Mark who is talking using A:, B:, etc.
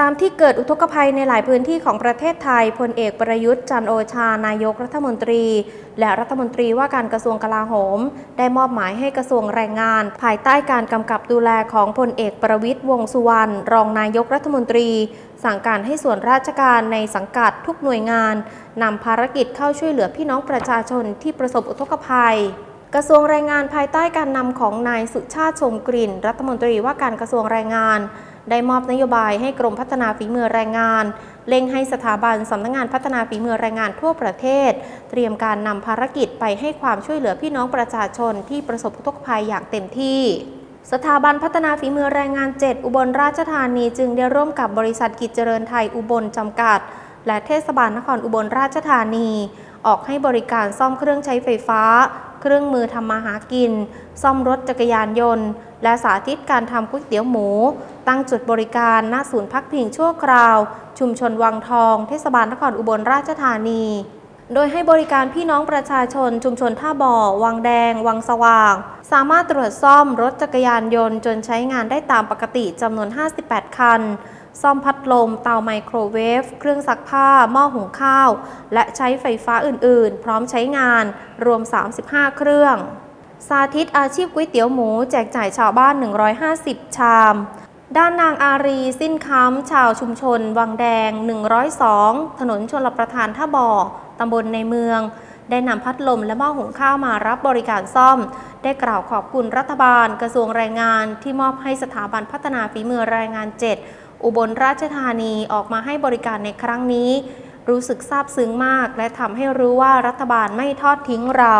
A: ตามที่เกิดอุทกภัยในหลายพื้นที่ของประเทศไทย พลเอกประยุทธ์จันโอชา นายกรัฐมนตรี และรัฐมนตรีว่าการกระทรวงกลาโหม ได้มอบหมายให้กระทรวงแรงงาน ภายใต้การกำกับดูแลของพลเอกประวิทย์วงษ์สุวรรณ รองนายกรัฐมนตรี สั่งการให้ส่วนราชการในสังกัดทุกหน่วยงานนำภารกิจเข้าช่วยเหลือพี่น้องประชาชนที่ประสบอุทกภัยกระทรวงแรงงานภายใต้การนำของนายสุชาติชมกลิ่น รัฐมนตรีว่าการกระทรวงแรงงาน ได้มอบนโยบายให้กรมพัฒนาฝีมือแรงงานเล่งให้สถาบันสำนักงงานพัฒนาฝีมือแรงงานทั่วประเทศ เตรียมการนำภารกิจไปให้ความช่วยเหลือพี่น้องประชาชนที่ประสบอุทกภัยอย่างเต็มที่สถาบันพัฒนาฝีมือแรงงาน 7 อุบลราชธานีจึงได้ร่วมกับบริษัทกิจเจริญไทยอุบลจำกัด และเทศบาลนครอุบลราชธานี ออกให้บริการซ่อมเครื่องใช้ไฟฟ้า เครื่องมือทำมาหากิน ซ่อมรถจักรยานยนต์ และสาธิตการทำก๋วยเตี๋ยวหมู ตั้งจุดบริการหน้าศูนย์พักพิงชั่วคราว ชุมชนวังทอง เทศบาลนครอุบลราชธานี โดยให้บริการพี่น้องประชาชนชุมชนท่าบ่อ วังแดง วังสว่าง สามารถตรวจซ่อมรถจักรยานยนต์จนใช้งานได้ตามปกติจำนวน 58 คัน ซ่อมพัดลม เตาไมโครเวฟ เครื่องซักผ้า หม้อหุงข้าว และใช้ไฟฟ้าอื่น ๆ พร้อมใช้งาน รวม 35 เครื่อง สาธิตอาชีพก๋วยเตี๋ยวหมู แจกจ่ายชาวบ้าน 150 ชามด้านนางอารีสิ้นค้ำชาวชุมชน วังแดง 102 ถนนชลประทานท่าบ่อ ตำบลในเมือง ได้นำพัดลมและหม้อหุงข้าวมารับบริการซ่อม ได้กล่าวขอบคุณรัฐบาล กระทรวงแรงงาน ที่มอบให้สถาบันพัฒนาฝีมือแรงงาน 7 อุบลราชธานีออกมาให้บริการในครั้งนี้ รู้สึกซาบซึ้งมาก และทำให้รู้ว่ารัฐบาลไม่ทอดทิ้งเรา